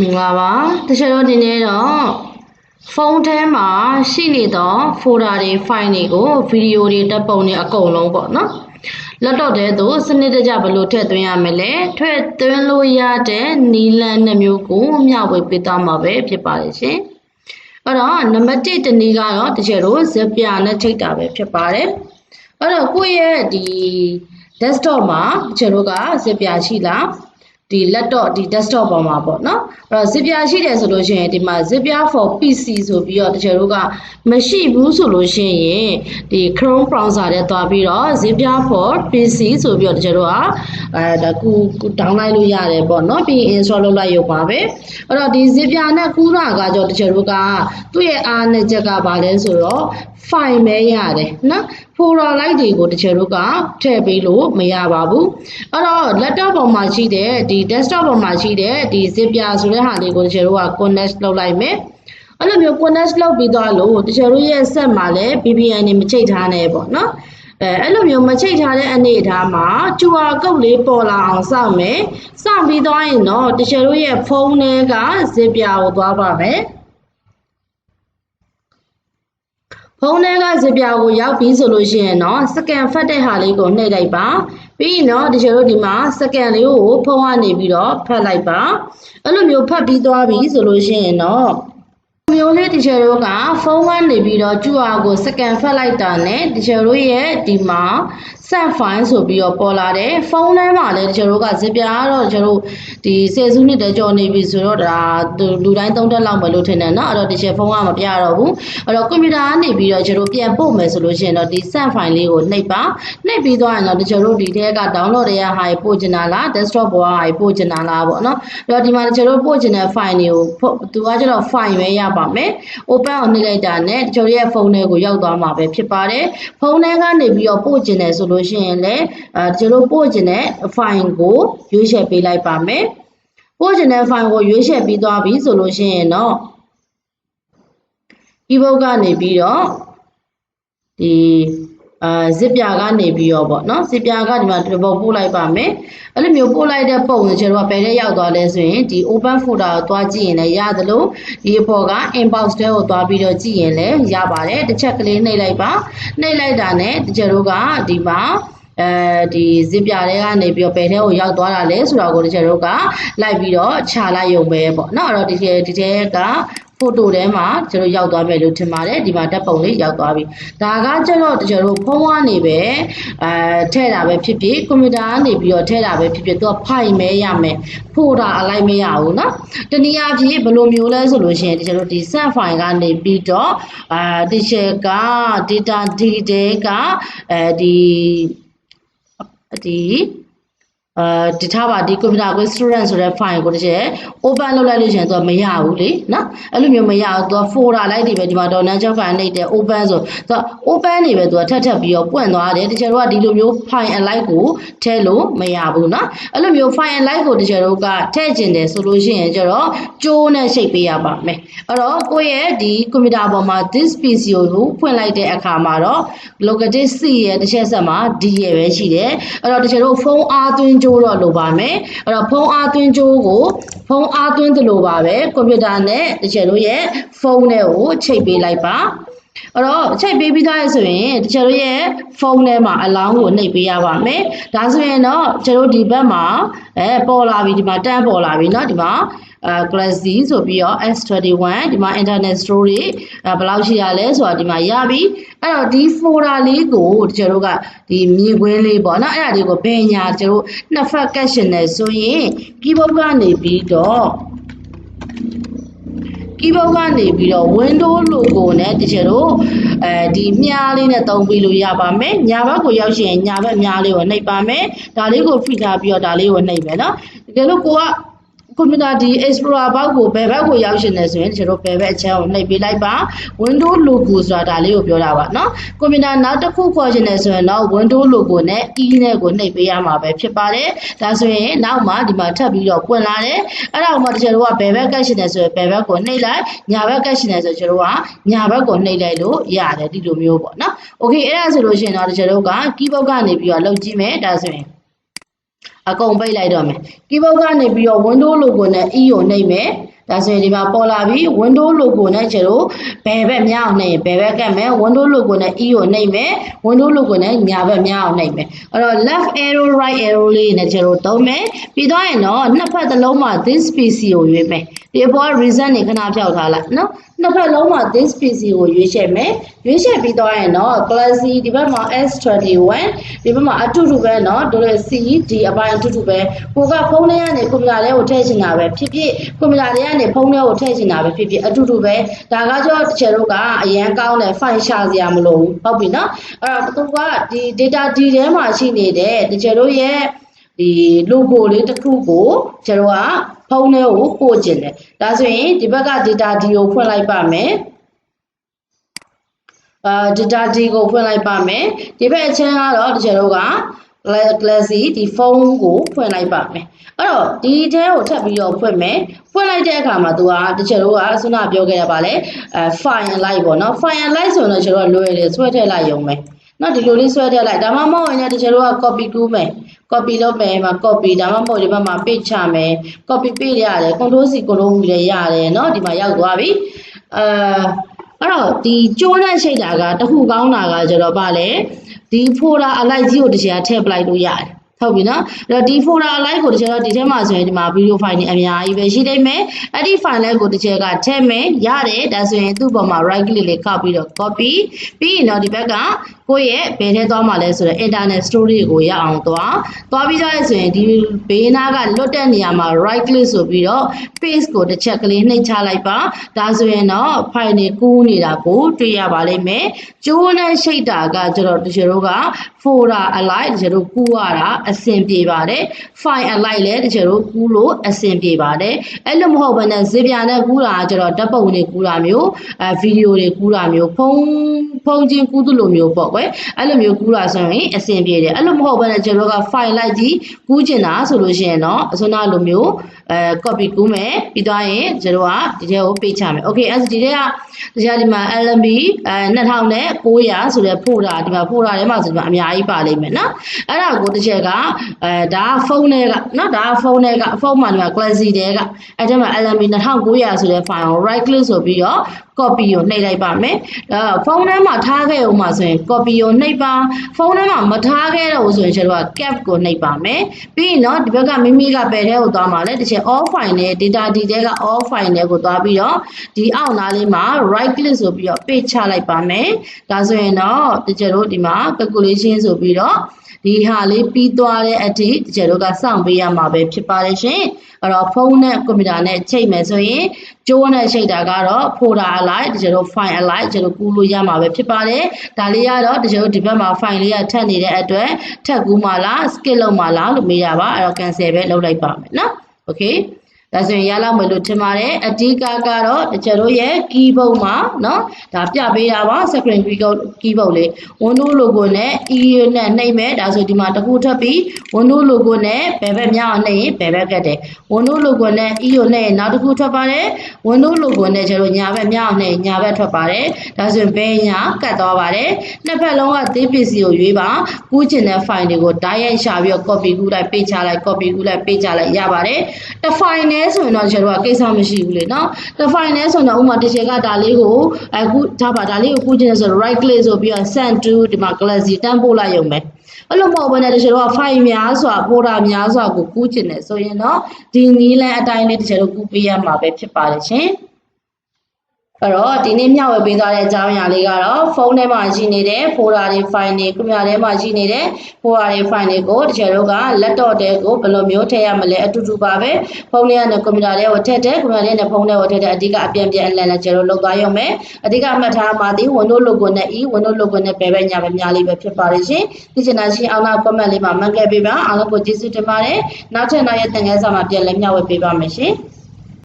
မင်္ဂလာပါတချို့တော့ဒီနေ့တော့ဖုန်းထဲမှာရှိနေသော folder တွေ file တွေကိုဗီဒီယိုတွေတပ်ပုံတွေအကုန်လုံးပေါ့နော်လက်တော့တဲ့သူစနစ်တကျဘယ်လိုထည့်သွင်းရမလဲထည့်သွင်းလို့ရတဲ့နီလန်နှစ်မျိုးကိုမျှဝေပေးသွားမှာပဲဖြစ်ပါတယ်ရှင်အဲ့တော့နံပါတ်1တနည်းကတော့တချို့တို့ဇက်ပြနဲ့ချိန်တာပဲဖြစ်ပါတယ်အဲ့တော့ကိုယ့်ရဲ့ဒီ desktop မှာတချို့တို့ကဇက်ပြရှိလား ဒီ laptop ဒီ desktop ပေါ်မှာပေါ့နော်အဲ့တော့ zip ပြရှိတယ်ဆိုလို့ရှိရင်ဒီမှာ zip ပြ for PC ဆိုပြီးတော့တချို့တို့ကမရှိဘူးဆိုလို့ရှိရင်ဒီ Chrome browser ထဲသွားပြီးတော့ zip ပြ for PC ဆိုပြီးတော့တချို့တို့ကအဲဒါကူ download လို့ရတယ်ပေါ့နော်ပြီး install လုပ်လိုက်ရုံပါပဲအဲ့တော့ဒီ zip ပြနဲ့ကူးတာကကြောတချို့တို့ကသူ့ရဲ့အားနဲ့ချက်ကဘာလဲဆိုတော့ file ပဲရတယ်နော် folder like တွေကိုတချို့တို့ကထည့်ပေးလို့မရပါဘူးအဲ့တော့ laptop ပေါ်မှာရှိတဲ့ဒီ desktop ပေါ်မှာရှိတဲ့ဒီ zip ပြဆိုတဲ့ဟာလေးကိုတချို့တို့က connect လုပ်လိုက်မယ်အဲ့လိုမျိုး connect လုပ်ပြီးသွားလို့တချို့တို့ရဲ့ set မှာလည်း VPN တွေမချိတ်ထားနဲ့ပေါ့နော်အဲအဲ့လိုမျိုးမချိတ်ထားတဲ့အနေအထားမှာ QR code လေးပေါ်လာအောင်စောင့်မယ်စောင့်ပြီးသွားရင်တော့တချို့တို့ရဲ့ဖုန်းထဲက zip ပြကိုသွားပါမယ် ဖုန်းထဲကဇပြာကိုရောက်ပြီဆိုလို့ရှိရင်တော့စကန်ဖတ်တဲ့ဟာလေးကိုနှိပ်လိုက်ပါပြီးရင်တော့တချို့တို့ဒီမှာစကန်လေးကိုဖုန်းကနေပြီးတော့ဖတ်လိုက်ပါအဲ့လိုမျိုးဖတ်ပြီးသွားပြီဆိုလို့ရှိရင်တော့မျိုးလေးတချို့တို့ကဖုန်းကနေပြီးတော့ကျူအာကိုစကန်ဖတ်လိုက်တာနဲ့တချို့တို့ရဲ့ဒီမှာ set file ဆိုပြီးတော့ပေါ်လာတယ်ဖုန်းထဲမှာလည်းတချို့တို့ကဇပြာကတော့တချို့တို့ဒီဆယ်စုနှစ်တည်းကြော်နေပြီဆိုတော့ဒါလူတိုင်းသုံးတက်လောက်မလို့ထင်တယ်เนาะအဲ့တော့တချို့ဖုန်းကမပြတော့ဘူးအဲ့တော့ကွန်ပျူတာကနေပြီးတော့တချို့တို့ပြန်ပို့မယ်ဆိုလို့ရှိရင်တော့ဒီ set file လေးကိုနှိပ်ပါနှိပ်ပြီးသွားရင်တော့တချို့တို့ဒီထဲက download ရတဲ့ဟာကြီးပို့ချင်တာလား desktop ပေါ်ကဟာကြီးပို့ချင်တာလားပေါ့เนาะအဲ့တော့ဒီမှာတချို့တို့ပို့ချင်တဲ့ file တွေကိုသူကကျတော့ file ပဲရပါမယ် open ကိုနှိပ်လိုက်တာနဲ့တချို့ရဲ့ဖုန်းထဲကိုရောက်သွားမှာပဲဖြစ်ပါတယ်ဖုန်းထဲကနေပြီးတော့ပို့ချင်တယ်ဆိုလို့ ့ရှိရင်လည်းအဲတချို့တို့ပို့ချင်တဲ့ file ကိုရွေးချယ်ပေးလိုက်ပါမယ်ပို့ချင်တဲ့ file ကိုရွေးချယ်ပြီးသွားပြီဆိုလို့ရှိရင်တော့ ebook ကနေပြီးတော့ဒီ အာ zip ပြာကနေပြီးတော့ပေါ့နော် zip ပြာကဒီမှာဒီပုံပို့လိုက်ပါမယ်အဲ့လိုမျိုးပို့လိုက်တဲ့ပုံကိုကျွန်တော်ကဘယ်ထဲရောက်သွားလဲဆိုရင်ဒီ open folder ကိုသွားကြည့်ရင်လည်းရသလိုဒီအပေါ်က inbox ထဲကိုသွားပြီးတော့ကြည့်ရင်လည်းရပါတယ်တစ်ချက်ကလေးနှိပ်လိုက်ပါနှိပ်လိုက်တာနဲ့ကျွန်တော်ကဒီမှာအဲဒီ zip ပြာထဲကနေပြီးတော့ဘယ်ထဲကိုရောက်သွားတာလဲဆိုတာကိုကျွန်တော်ကလိုက်ပြီးတော့ခြာလိုက်ရုံပဲပေါ့နော်အဲ့တော့ဒီဒီထဲက ဖိုတိုထဲမှာကျွန်တော်ရောက်သွားမယ်လို့ထင်ပါတယ်ဒီမှာဓာတ်ပုံလေးရောက်သွားပြီဒါကကျတော့ကျွန်တော်ဖုန်းကနေပဲအဲထည့်တာပဲဖြစ်ဖြစ်ကွန်ပျူတာကနေပြီးတော့ထည့်တာပဲဖြစ်ဖြစ်သူကဖိုင်မဲရမယ်ဖိုတာအလိုက်မရဘူးเนาะတနည်းအားဖြင့်ဘယ်လိုမျိုးလဲဆိုလို့ရှိရင်ကျွန်တော်ဒီ set file ကနေပြီးတော့အာဒီချက်က data detail ကအဲဒီဒီ အဲဒီထားပါဒီကွန်ပျူတာကို student ဆိုတဲ့ file ကိုတစ်ချက် open လုပ်လိုက်လို့ရှိရင်သူကမရဘူးလေနော်အဲ့လိုမျိုးမရဘူးသူက folder လိုက်တွေပဲဒီမှာ download job file နှိပ်တယ် open ဆိုသူက open နေပဲသူကထပ်ထပ်ပြီးတော့ပွင့်သွားတယ်တချို့တို့ကဒီလိုမျိုး file alike ကိုထည့်လို့မရဘူးနော်အဲ့လိုမျိုး file alike ကိုတချို့တို့ကထည့်ကျင်တယ်ဆိုလို့ရှိရင်ကျတော့ကျိုးနဲ့ရှိတ်ပေးရပါမယ်အဲ့တော့ကိုယ့်ရဲ့ဒီကွန်ပျူတာပေါ်မှာ this PC ကိုဖွင့်လိုက်တဲ့အခါမှာတော့ locative C ရဲ့တစ်ချက်ဆက်မှာ D ရဲ့ပဲရှိတယ်အဲ့တော့တချို့တို့ဖုန်းအားသွင်းကြတော့လိုပါမယ်အဲ့တော့ဖုန်းအားသွင်းကြိုးကိုဖုန်းအားသွင်းသလိုပါပဲကွန်ပျူတာနဲ့တချို့တို့ရဲ့ဖုန်းနဲ့ကိုချိတ်ပေးလိုက်ပါအဲ့တော့ချိတ်ပေးပြီးသားရဆိုရင်တချို့တို့ရဲ့ဖုန်းထဲမှာအလောင်းကိုနှိပ်ပေးရပါမယ်ဒါဆိုရင်တော့တချို့တို့ဒီဘက်မှာအဲပေါ်လာပြီဒီမှာတန်းပေါ်လာပြီเนาะဒီမှာအဲ class Z ဆိုပြီးတော့ S21 ဒီမှာ internet storage အဲဘယ်လောက်ရှိရလဲဆိုတာဒီမှာရပြီအဲ့တော့ဒီ folder လေးကိုကျွန်တော်တို့ကဒီမြေခွင်းလေးပေါ့နော်အဲ့ဒါလေးကိုဘယ်ညာကျွန်တော်နှစ်ဖက် caption နဲ့ဆိုရင် keyboard ကနေပြီးတော့ keyboard ကနေပြီးတော့ window logo နဲ့တချို့တို့အဲဒီမြားလေးနဲ့တုံးပြီးလို့ရပါမယ်ညာဘက်ကိုရောက်ရှင်ညာဘက်မြားလေးကိုနှိပ်ပါမယ်ဒါလေးကိုဖိထားပြီးတော့ဒါလေးကိုနှိပ်မယ်နော်တကယ်လို့ကိုက ကွန်ပျူတာဒီ Explorer ဘောက်ကိုဘယ်ဘက်ကိုရောက်ရှင်နေဆိုရင်ကျွန်တော်ဘယ်ဘက်အချမ်းကိုနှိပ်ပေးလိုက်ပါ Windows logo ဆိုတာဒါလေးကိုပြောတာပါเนาะကွန်ပျူတာနောက်တစ်ခုခေါ်ရှင်နေဆိုရင်တော့ Windows logo နဲ့ E နဲ့ကိုနှိပ်ပေးရမှာပဲဖြစ်ပါတယ်ဒါဆိုရင်နောက်မှဒီမှာထပ်ပြီးတော့ပွင့်လာတယ်အဲ့ဒါကိုမှကျွန်တော်တို့ကဘယ်ဘက်ကတ်ရှင်နေဆိုရင်ဘယ်ဘက်ကိုနှိပ်လိုက်ညာဘက်ကတ်ရှင်နေဆိုကျွန်တော်တို့ကညာဘက်ကိုနှိပ်လိုက်လို့ရတယ်ဒီလိုမျိုးပေါ့เนาะ Okay အဲ့ဒါဆိုလို့ရှိရင်တော့ကျွန်တော်တို့က keyboard ကနေပြီးတော့လုပ်ကြည့်မယ်ဒါဆိုရင် အကုန်ပိတ်လိုက်တော့မယ် keyboard ကနေပြီးတော့ window logo နဲ့ e ကိုနှိပ်မယ် ဒါဆိုရင်ဒီမှာပေါ်လာပြီ window logo နဲ့ကျတော့ဘယ်ဘက်မြောက်နှိပ်ဘယ်ဘက်ကတ်မယ် window logo နဲ့ e ကိုနှိပ်မယ် window logo နဲ့ညာဘက်မြောက်နှိပ်မယ်အဲ့တော့ left arrow right arrow လေးနဲ့ကျတော့သုံးမယ်ပြီးတော့ရင်တော့နှစ်ဖက်တစ်လုံးမှာ this pc ကိုရွေးမယ်ဒီအပေါ် reason နေခဏဖြောက်ထားလိုက်နော်နှစ်ဖက်လုံးမှာ this pc ကိုရွေးချယ်မယ်ရွေးချယ်ပြီးတော့ရင်တော့ classy ဒီဘက်မှာ s21 ဒီဘက်မှာအတူတူပဲเนาะတို့ရဲ့ CED အပိုင်းအတူတူပဲကိုကဖုန်းထဲကနေကွန်ပျူတာထဲကိုထည့်ချင်တာပဲဖြစ်ဖြစ်ကွန်ပျူတာထဲကနေ နေကနေဖုန်းထဲကိုထည့်ချင်တာပဲဖြစ်ဖြစ်အတူတူပဲဒါကကြောတချေတို့ကအရန်ကောင်းတယ် file ရှာစရာမလိုဘူးဟုတ်ပြီနော်အဲ့တော့သူကဒီ data D ထဲမှာရှိနေတဲ့တချေတို့ရဲ့ဒီ logo လေးတစ်ခုကိုကျတော့ကဖုန်းထဲကိုပို့ကျင်တယ်ဒါဆိုရင်ဒီဘက်က data D ကိုဖွင့်လိုက်ပါမယ်အာ data D ကိုဖွင့်လိုက်ပါမယ်ဒီဘက်အချင်းကတော့တကယ်တော့က Galaxy ဒီဖုန်းကိုဖွင့်လိုက်ပါမယ် အဲ့တော့ဒီထဲကိုထပ်ပြီးတော့ဖွင့်မယ်ဖွင့်လိုက်တဲ့အခါမှာသူကတချို့တို့ကဆွမ်းနာပြောခဲ့ရပါလေအဲ file light ပေါ့နော် file light ဆိုတော့ကျွန်တော်လွယ်တယ်ဆွဲထည့်လိုက်ရုံပဲနော်ဒီလိုလေးဆွဲထည့်လိုက်ဒါမှမဟုတ်ရင်တချို့တို့က copy ကူးမယ် copy လုပ်မယ်မှာ copy ဒါမှမဟုတ်ဒီဘက်မှာ page ချမယ် copy page ရတယ် control C control V လည်းရတယ်เนาะဒီမှာရောက်သွားပြီအဲအဲ့တော့ဒီကျိုးနဲ့ရှိတာကတခုကောင်းတာကကျတော့ဗာလေဒီ folder အလိုက်ကြီးကိုတစ်ချက်ထည့်ပလိုက်လို့ရတယ် ဟုတ်ပြီနော်အဲ့တော့ဒီ folder အလိုက်ကိုတစ်ချက်တော့ဒီထဲမှာဆိုရင်ဒီမှာ video file နေအများကြီးပဲရှိနေမယ်အဲ့ဒီ file လေးကိုတစ်ချက်ကထည့်မယ်ရတယ်ဒါဆိုရင်သူ့ပေါ်မှာ right click လေးကောက်ပြီးတော့ copy ပြီးရင်တော့ဒီဘက်ကကိုယ့်ရဲ့ဘယ်ထဲသွားမှာလဲဆိုတော့ internet storage ကိုရအောင်သွားသွားပြီးတော့ဆိုရင်ဒီဘေးနားကလွတ်တဲ့နေရာမှာ right click ဆိုပြီးတော့ paste ကိုတစ်ချက်ကလေးနှိပ်ချလိုက်ပါဒါဆိုရင်တော့ file တွေကူးနေတာကိုတွေ့ရပါလိမ့်မယ်ကျိုးနဲ့ရှိတ်တာကကျတော့တချို့တို့က folder alike တချို့တို့ကူးရတာအဆင်ပြေပါတယ် file alike လည်းတချို့တို့ကူးလို့အဆင်ပြေပါတယ်အဲ့လိုမဟုတ်ဘဲနဲ့ဇေပြာနဲ့ကူးတာကကျတော့ဓာတ်ပုံတွေကူးတာမျိုးအဲဗီဒီယိုတွေကူးတာမျိုးဖုန်းဖုန်းချင်းကူးသလိုမျိုးပေါ့ကွယ်အဲ့လိုမျိုးကူးတာဆိုရင်အဆင်ပြေတယ်အဲ့လိုမဟုတ်ဘဲနဲ့ကျတော့က file လိုက်ကြီးကူးချင်တာဆိုလို့ရှိရင်တော့အစွမ်းနာလိုမျိုးအဲ copy ကူးမယ်ပြီးသွားရင်ကျတော့ကဒီထဲကိုပေးချမယ် okay အဲ့ဒီထဲကတရားဒီမှာ LMB အဲ2900ဆိုတဲ့ဖိုတာဒီမှာဖိုတာထဲမှာဆိုဒီမှာအများကြီးပါလိမ့်မယ်နော်အဲ့ဒါကိုတစ်ချက်ကအဲဒါဖုန်းထဲကနော်ဒါဖုန်းထဲကဖုန်းမှာဒီမှာ classy ထဲကအဲ့ထဲမှာ LMB 2900ဆိုတဲ့ file ကို right click ဆိုပြီးတော့ copy ကိုနှိပ်လိုက်ပါမယ်အဲဖုန်းထဲမှာထားခဲ့အောင်မှာဆိုရင် copy ကိုနှိပ်ပါဖုန်းထဲမှာမထားခဲ့တော့ဆိုရင်ကျွန်တော်က cap ကိုနှိပ်ပါမယ်ပြီးရင်တော့ဒီဘက်ကမိမိကဘယ်ထဲကိုသွားမှာလဲတစ်ချက် all file နဲ့ data D တဲက all file နဲ့ကိုသွားပြီးတော့ဒီအောက်နားလေးမှာ right click ဆိုပြီးတော့ page ချလိုက်ပါမယ်ဒါဆိုရင်တော့တကယ်လို့ဒီမှာ calculation ဆိုပြီးတော့ ဒီဟာလေးပြီးသွားတဲ့အထိတကယ်လို့ကစောင့်ပေးရမှာပဲဖြစ်ပါတယ်ရှင်အဲ့တော့ဖုန်းနဲ့ကွန်ပျူတာနဲ့ချိန်မယ်ဆိုရင်ကျိုးနဲ့ချိန်တာကတော့ folder alike တကယ်လို့ file alike တကယ်လို့ကူးလို့ရမှာပဲဖြစ်ပါတယ်ဒါလေးကတော့တကယ်လို့ဒီဘက်မှာ file လေးကထပ်နေတဲ့အတွက်ထပ်ကူးမှလား skip လုပ်မှလားလို့မေးရပါအဲ့တော့ cancel ပဲလုပ်လိုက်ပါမယ်နော် okay ဒါဆိုရင်ရလောက်မယ်လို့ထင်ပါတယ်အဓိကကတော့တချို့တို့ရဲ့ keyboard မှာเนาะဒါပြပေးတာပါ screen keyboard keyboard လေး window logo နဲ့ e နဲ့နှိပ်မယ်ဒါဆိုဒီမှာတစ်ခုထပ်ပြီး window logo နဲ့ဘယ်ဘက်မြောက်အောင်နှိပ်ရင်ဘယ်ဘက်ကတ်တယ် window logo နဲ့ e ကိုနှိပ်ရင်နောက်တစ်ခုထွက်ပါတယ် window logo နဲ့ကျတော့ညာဘက်မြောက်အောင်နှိပ်ရင်ညာဘက်ထွက်ပါတယ်ဒါဆိုရင်ဘယ်ညာကတ်သွားပါတယ်နှစ်ဖက်လုံးက thick PC ကိုရွေးပါကူးချင်တဲ့ file တွေကို direct ရှာပြီးတော့ copy ကူးလိုက် paste ချလိုက် copy ကူးလိုက် paste ချလိုက်ရပါတယ်တစ် file နဲ့ ဲ့ဆိုရင်တော့ကျွန်တော်တို့ကကိစ္စမရှိဘူးလေနော်တစ် file နဲ့ဆိုတော့ဥမာတစ်ချက်ကဒါလေးကိုအခုဒါပါဒါလေးကိုကူးချင်တယ်ဆိုတော့ right click ဆိုပြီးတော့ send to ဒီမှာ classy တန်းပို့လိုက်ရုံပဲအဲ့လိုမဟုတ်ဘဲနဲ့တချို့တော့ file များစွာ folder များစွာကိုကူးချင်တယ်ဆိုရင်တော့ဒီနည်းလမ်းအတိုင်းလေးတချို့တို့ကူးပေးရမှာပဲဖြစ်ပါတယ်ရှင် အဲ့တော့ဒီနေ့မျှဝေပေးသွားတဲ့အကြောင်းအရာလေးကတော့ဖုန်းထဲမှာရှိနေတဲ့ folder တွေ file တွေကွန်ပျူတာထဲမှာရှိနေတဲ့ folder တွေ file တွေကိုတချို့တို့က laptop တဲကိုဘယ်လိုမျိုးထည့်ရမလဲအတူတူပါပဲဖုန်းထဲကနေကွန်ပျူတာထဲကိုထည့်တယ်ကွန်ပျူတာထဲနဲ့ဖုန်းထဲကိုထည့်တယ်အဓိကအပြန်ပြန်အလန်လည်းကျတို့လုပ်သွားရုံပဲအဓိကမှတ်ထားမှာဒီ Windows logo နဲ့ e Windows logo နဲ့ပဲပဲညာပဲများလေးပဲဖြစ်ပါတယ်ရှင်သိချင်တာရှိအောင်နောက် comment လေးမှာမှတ်ခဲ့ပေးပါအားလုံးကိုကျေးဇူးတင်ပါတယ်နောက်ထပ်နောက်ရဲ့သင်ခန်းစာမှာပြန်လည်မျှဝေပေးပါမယ်ရှင်